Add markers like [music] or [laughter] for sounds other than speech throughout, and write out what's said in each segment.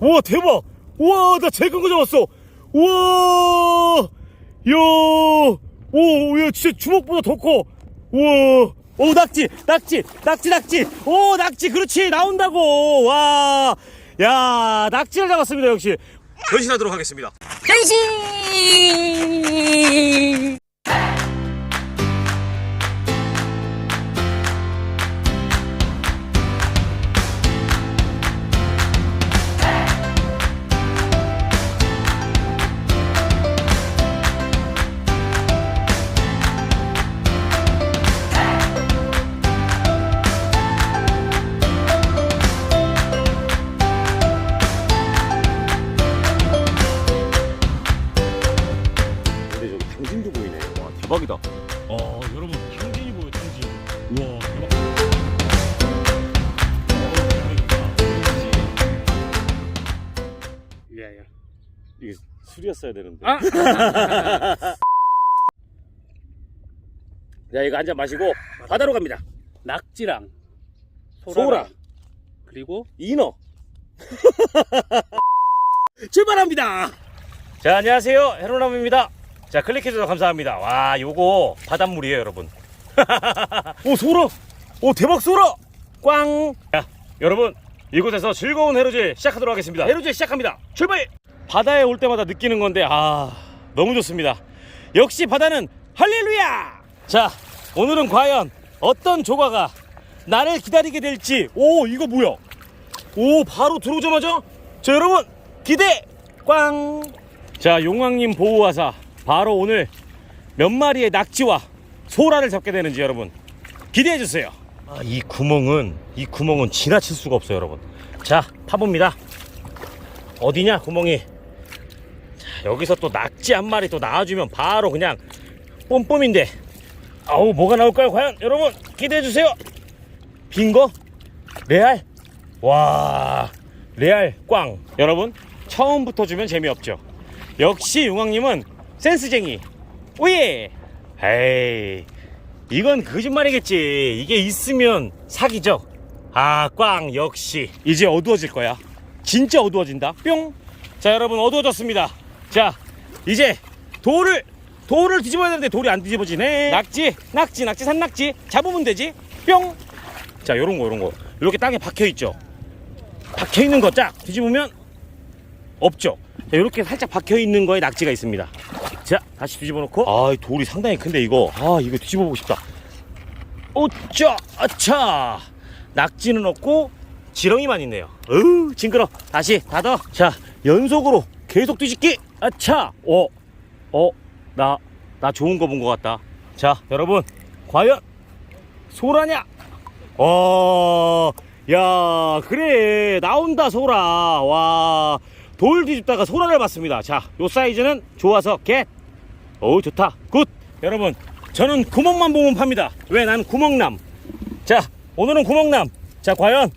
우와 대박! 우와 나 제일 큰 거 잡았어! 우와! 야오야 진짜 주먹보다 더커! 우와! 오 낙지! 낙지! 낙지 낙지! 오 낙지! 그렇지! 나온다고! 와 야 낙지를 잡았습니다 역시. 변신하도록 하겠습니다. 변신! 술이었어야 되는데. 아! [laughs] 자 이거 한 잔 마시고 바다로 갑니다. 낙지랑 소라. 소라. 그리고 인어. [laughs] 출발합니다! 자 안녕하세요. 헤로남입니다. 자 클릭해주셔서 감사합니다. 와 요거 바닷물이에요 여러분. [laughs] 오 소라. 오 대박 소라. 꽝! 자, 여러분 이곳에서 즐거운 해루질 시작하도록 하겠습니다. 해루질 시작합니다. 출발 바다에 올 때마다 느끼는 건데 아 너무 좋습니다. 역시 바다는 할렐루야! 자 오늘은 과연 어떤 조과가 나를 기다리게 될지 오 이거 뭐야? 오 바로 들어오자마자 자 여러분 기대! 꽝 자 용왕님 보호하사 바로 오늘 몇 마리의 낙지와 소라를 잡게 되는지 여러분 기대해 주세요. 아, 이 구멍은 이 구멍은 지나칠 수가 없어요 여러분. 자 파봅니다. 어디냐 구멍이? 자 여기서 또 낙지 한 마리 또 나와주면 바로 그냥 뽐뽐인데. 아우 뭐가 나올까요? 과연? 여러분 기대해 주세요. 빈거 레알? 와 레알 꽝. 여러분 처음부터 주면 재미없죠. 역시 용왕님은 센스쟁이. 오예! 에이 이건 거짓말이겠지. 이게 있으면 사기죠. 아 꽝 역시. 이제 어두워질 거야. 진짜 어두워진다. 뿅 자 여러분 어두워졌습니다 자 이제 돌을 돌을 뒤집어야 되는데 돌이 안 뒤집어지네 낙지 낙지 낙지 산낙지 잡으면 되지 뿅자 요런 거 요런 거 이렇게 땅에 박혀 있죠 박혀 있는 거 쫙 뒤집으면 없죠. 자, 이렇게 살짝 박혀 있는 거에 낙지가 있습니다. 자, 다시 뒤집어 놓고. 아, 이 돌이 상당히 큰데 이거. 아, 이거 뒤집어 보고 싶다. 오짜, 아차. 낙지는 없고 지렁이만 있네요. 으, 징그러. 다시 닫아. 자, 연속으로 계속 뒤집기. 아차. 어, 어, 나, 나 좋은 거 본 것 같다. 자, 여러분, 과연 소라냐? 어, 야, 그래. 나온다, 소라. 와, 돌 뒤집다가 소라를 봤습니다. 자, 요 사이즈는 좋아서 겟. 어우, 좋다. 굿. 여러분, 저는 구멍만 보면 팝니다. 왜? 난 구멍남. 자, 오늘은 구멍남. 자, 과연,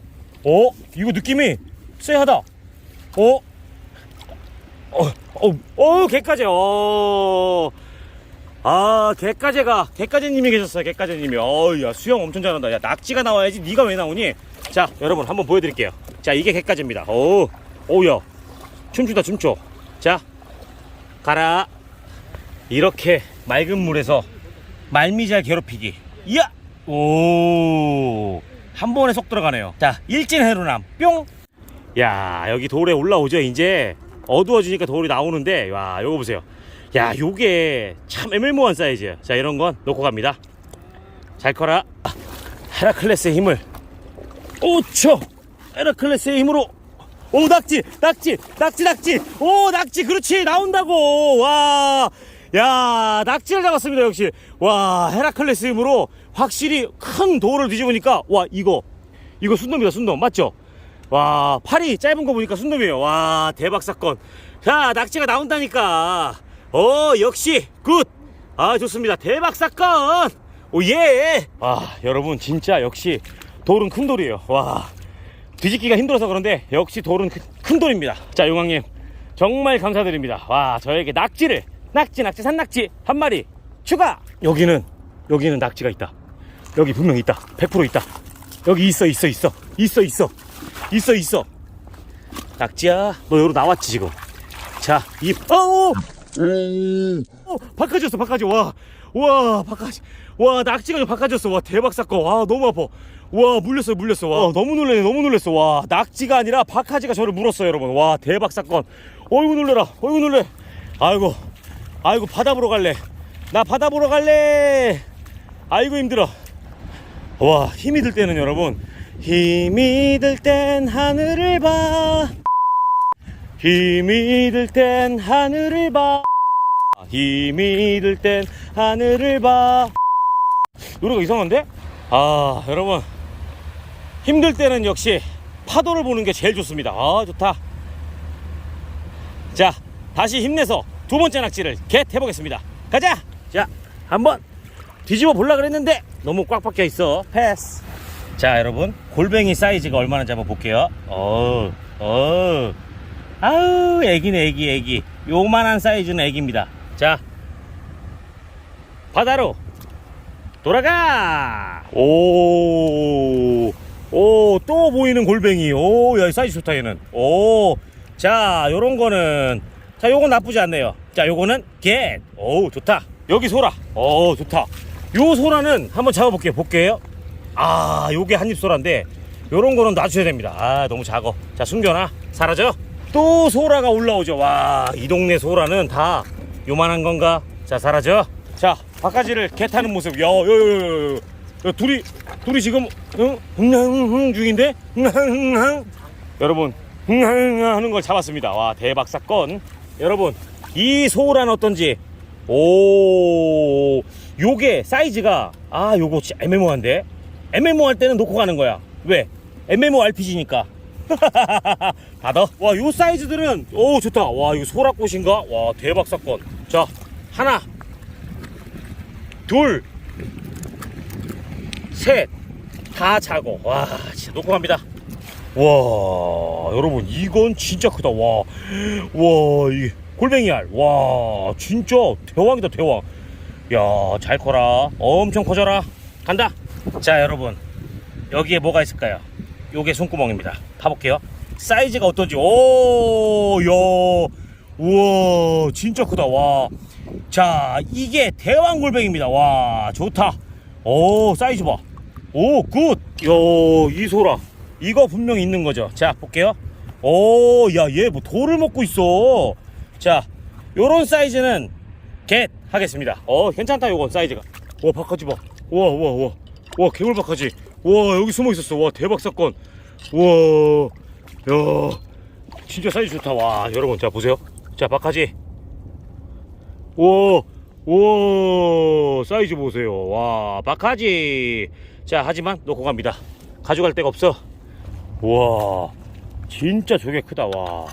어, 이거 느낌이 쎄하다. 어, 어, 어, 어, 개까지, 어. 아, 개까제가, 개까제님이 계셨어요, 개까제님이. 어우, 야, 수영 엄청 잘한다. 야, 낙지가 나와야지, 네가 왜 나오니? 자, 여러분, 한번 보여드릴게요. 자, 이게 개까제입니다. 오, 오 야. 춤추다, 춤춰. 자, 가라. 이렇게 맑은 물에서 말미잘 괴롭히기. 이야! 오, 한 번에 쏙 들어가네요. 자, 일진 해루남, 뿅! 야, 여기 돌에 올라오죠, 이제. 어두워지니까 돌이 나오는데, 와, 요거 보세요. 야, 요게 참 애매모호한 사이즈. 자, 이런 건 놓고 갑니다. 잘 커라. 아, 헤라클레스의 힘을. 오초! 헤라클레스의 힘으로. 오, 낙지! 낙지! 낙지, 낙지! 오, 낙지! 그렇지! 나온다고! 와! 야, 낙지를 잡았습니다, 역시. 와, 헤라클레스 힘으로 확실히 큰 돌을 뒤집으니까, 와, 이거. 이거 순놈이다, 순놈. 맞죠? 와, 팔이 짧은 거 보니까 순놈이에요. 와, 대박 사건. 자, 낙지가 나온다니까. 어, 역시 굿. 아, 좋습니다. 대박 사건. 오, 예. 아, 여러분 진짜 역시 돌은 큰 돌이에요. 와. 뒤집기가 힘들어서 그런데 역시 돌은 큰, 큰 돌입니다. 자, 용왕님. 정말 감사드립니다. 와, 저에게 낙지를 낙지, 낙지, 산낙지 한 마리 추가. 여기는 여기는 낙지가 있다. 여기 분명 히 있다. 100% 있다. 여기 있어, 있어, 있어, 있어, 있어, 있어, 있어. 낙지야 너 여기로 나왔지 지금? 자이 어우 어, 바꿔줬어 바꿔줘. 와와 바꿔줘 와 낙지가 바꿔줬어. 와 대박 사건. 와 너무 아파. 와 물렸어요 물렸어. 와 너무 놀래네 너무 놀랬어. 와 낙지가 아니라 박하지가 저를 물었어요 여러분. 와 대박 사건. 어이구 놀래라. 어이구 놀래. 아이고 아이고 바다 보러 갈래. 나 바다 보러 갈래. 아이고 힘들어. 와 힘이 들 때는 여러분 힘이 들 땐 하늘을 봐. 힘이 들 땐 하늘을 봐. 힘이 들 땐 하늘을 봐. 노래가 이상한데? 아 여러분. 힘들 때는 역시 파도를 보는 게 제일 좋습니다. 아 좋다. 자 다시 힘내서 두 번째 낙지를 겟 해보겠습니다. 가자! 자 한번 뒤집어 볼라 그랬는데 너무 꽉 박혀 있어. 패스 자 여러분 골뱅이 사이즈가 얼마나인지 한번 볼게요. 어, 어. 아우 애기네 애기 애기. 요만한 사이즈는 애기입니다. 자 바다로 돌아가! 오 오 또 보이는 골뱅이. 오야 사이즈 좋다 얘는. 오자 요런 거는 자 요건 나쁘지 않네요. 자 요거는 겟오 좋다. 여기 소라. 오 좋다. 요 소라는 한번 잡아볼게요. 볼게요 아 요게 한입 소라인데 요런 거는 놔줘야 됩니다. 아 너무 작어. 자 숨겨놔. 사라져. 또 소라가 올라오죠. 와 이 동네 소라는 다 요만한 건가? 자 사라져. 자 바가지를 개 타는 모습. 야, 둘이 둘이 지금 응? 흥흥흥 중인데? 흥흥흥. 여러분 흥흥흥 하는 걸 잡았습니다. 와 대박 사건. 여러분 이 소란 어떤지. 오 요게 사이즈가 아 요거 애매모한데 애매모할 때는 놓고 가는 거야. 왜? MMORPG니까. [laughs] 받아? 와요 사이즈들은 오 좋다. 와 이거 소라꽃인가? 와 대박 사건. 자 하나 둘셋다 자고 와 진짜 놓고 갑니다. 와 여러분 이건 진짜 크다. 와와이 골뱅이 알와 진짜 대왕이다 대왕. 야 잘 커라. 엄청 커져라. 간다 자 여러분. 여기에 뭐가 있을까요? 요게 손구멍입니다. 파볼게요. 사이즈가 어떤지. 오야. 우와 진짜 크다. 와자 이게 대왕 골뱅입니다. 와 좋다. 오 사이즈 봐오굿요 이소라. 이거 분명히 있는 거죠. 자 볼게요. 오야 얘 뭐 돌을 먹고 있어. 자 요런 사이즈는 겟 하겠습니다. 어 괜찮다 요건 사이즈가. 와 바카지 봐와와와 와 바카지? 와 여기 숨어 있었어. 와 대박 사건. 와야 진짜 사이즈 좋다. 와 여러분 자 보세요. 자 바카지? 와와 사이즈 보세요. 와 바카지? 자 하지만 놓고 갑니다. 가져갈 데가 없어. 와 진짜 저게 크다. 와.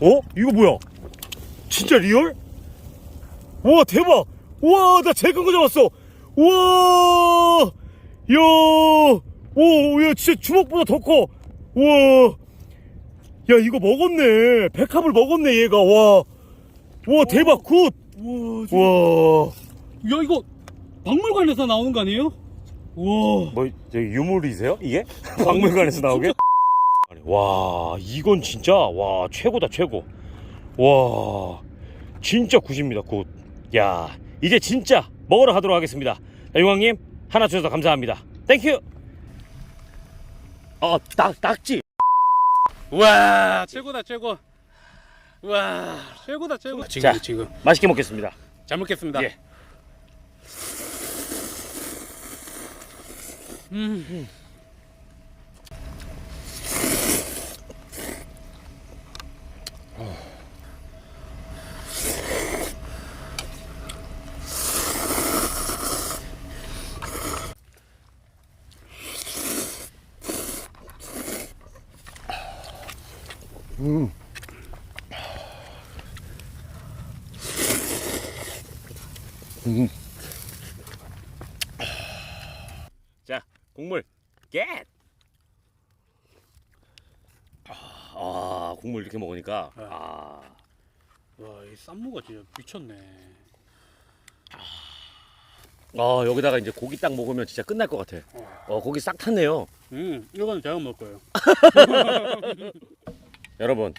어? 이거 뭐야? 진짜 리얼? 와 대박! 와나 제일 큰 거 잡았어! 와! 야! 오, 야 진짜 주먹보다 더 커! 와! 야 이거 먹었네! 백합을 먹었네 얘가 와! 와 대박 굿! 우와, 저- 와! 야 이거 박물관에서 나오는 거 아니에요? 우와. 뭐 저기 유물이세요? 이게? [laughs] 박물관에서 나오게? 와 이건 진짜 와 최고다 최고 와 진짜 굿입니다 굿 야 이제 진짜 먹으러 가도록 하겠습니다 자, 용왕님 하나 주셔서 감사합니다 땡큐 어 낙, 낙지 와 최고다 최고. 와 최고다 최고. 지금 자. 지금 맛있게 먹겠습니다 잘 먹겠습니다. 예. 음. 자 국물 겟 아, 국물 이렇게 먹으니까 아, 와 이 쌈무가 진짜 미쳤네. 아 여기다가 이제 고기 딱 먹으면 진짜 끝날 것 같아. 어 고기 싹 탔네요. 음, 이거는 제가 먹을 거예요. [laughs] 여러분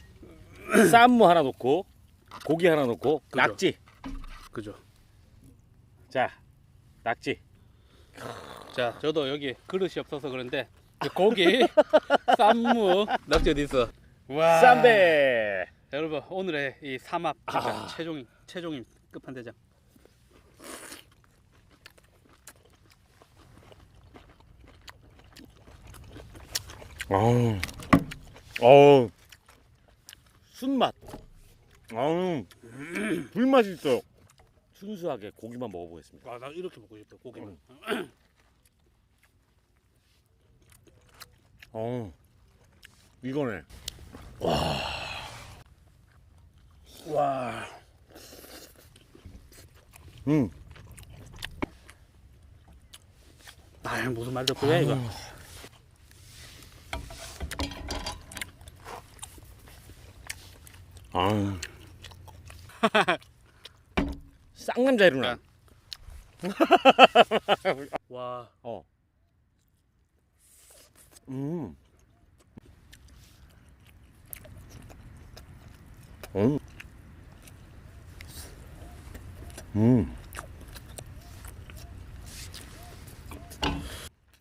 쌈무 하나 놓고 고기 하나 놓고 그죠. 낙지. 그죠? 자 낙지. 자, 저도 여기 그릇이 없어서 그런데 이 고기, [laughs] 쌈무, 낙지 어디 있어? 와. 쌈배. 자, 여러분 오늘의 이 삼합 진짜 아. 최종 최종임 끝판대장. 어우, 어우, 순맛. 어우, 불맛이 있어요. 순수하게 고기만 먹어보겠습니다. 와, 나 이렇게 먹고 싶다. 고기만. 어우, 이거네. 와. 음, 아, 무슨 말도 그래 이거. 아우. [laughs] 쌍남자 이루나. [laughs] 와. 어. 음. 음. 음.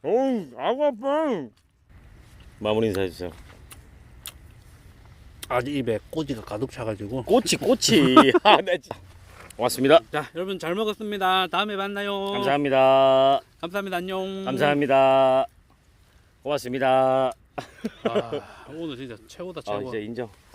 어우, 아구 아파. 마무리 인사해 주세요. 아직 입에 꼬지가 가득 차가지고. 꼬치, 꼬치. [laughs] 아, 네. 진- 고맙습니다. 자, 여러분 잘 먹었습니다. 다음에 만나요. 감사합니다. 감사합니다. 안녕. 감사합니다. 고맙습니다. 아, 오늘 진짜 최고다 아, 최고. 이제 인정.